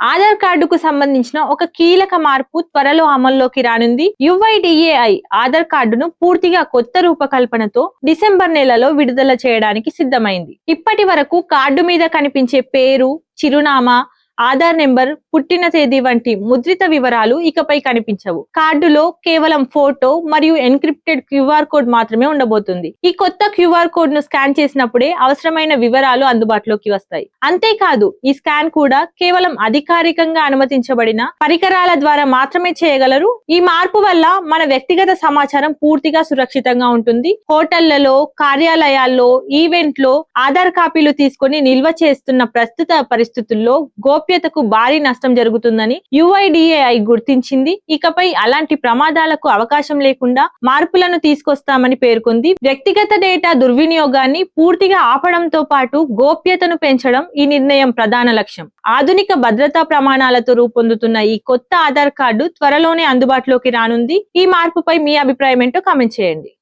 ఆధార్ కార్డుకు సంబంధించిన ఒక కీలక మార్పు త్వరలో అమల్లోకి రానుంది. యుఐడిఏఐ ఆధార్ కార్డును పూర్తిగా కొత్త రూపకల్పనతో డిసెంబర్ నెలలో విడుదల చేయడానికి సిద్ధమైంది. ఇప్పటి వరకు కార్డు మీద కనిపించే పేరు చిరునామా ఆధార్ నెంబర్ పుట్టిన తేదీ వంటి ముద్రిత వివరాలు ఇకపై కనిపించవు. కార్డులో కేవలం ఫోటో మరియు ఎన్క్రిప్టెడ్ క్యూఆర్ కోడ్ మాత్రమే ఉండబోతుంది. ఈ కొత్త క్యూఆర్ కోడ్ను స్కాన్ చేసినప్పుడే అవసరమైన వివరాలు అందుబాటులోకి వస్తాయి. అంతేకాదు ఈ స్కాన్ కూడా కేవలం అధికారికంగా అనుమతించబడిన పరికరాల ద్వారా మాత్రమే చేయగలరు. ఈ మార్పు వల్ల మన వ్యక్తిగత సమాచారం పూర్తిగా సురక్షితంగా ఉంటుంది. హోటళ్ళలో కార్యాలయాల్లో ఈవెంట్లో ఆధార్ కాపీలు తీసుకొని నిల్వ చేస్తున్న ప్రస్తుత పరిస్థితుల్లో గోప్య గోప్యతకు భారీ నష్టం జరుగుతుందని యుఐడిఏఐ గుర్తించింది. ఇకపై అలాంటి ప్రమాదాలకు అవకాశం లేకుండా మార్పులను తీసుకొస్తామని పేర్కొంది. వ్యక్తిగత డేటా దుర్వినియోగాన్ని పూర్తిగా ఆపడంతో పాటు గోప్యతను పెంచడం ఈ నిర్ణయం ప్రధాన లక్ష్యం. ఆధునిక భద్రతా ప్రమాణాలతో రూపొందుతున్న ఈ కొత్త ఆధార్ కార్డు త్వరలోనే అందుబాటులోకి రానుంది. ఈ మార్పుపై మీ అభిప్రాయం ఏంటో కామెంట్ చేయండి.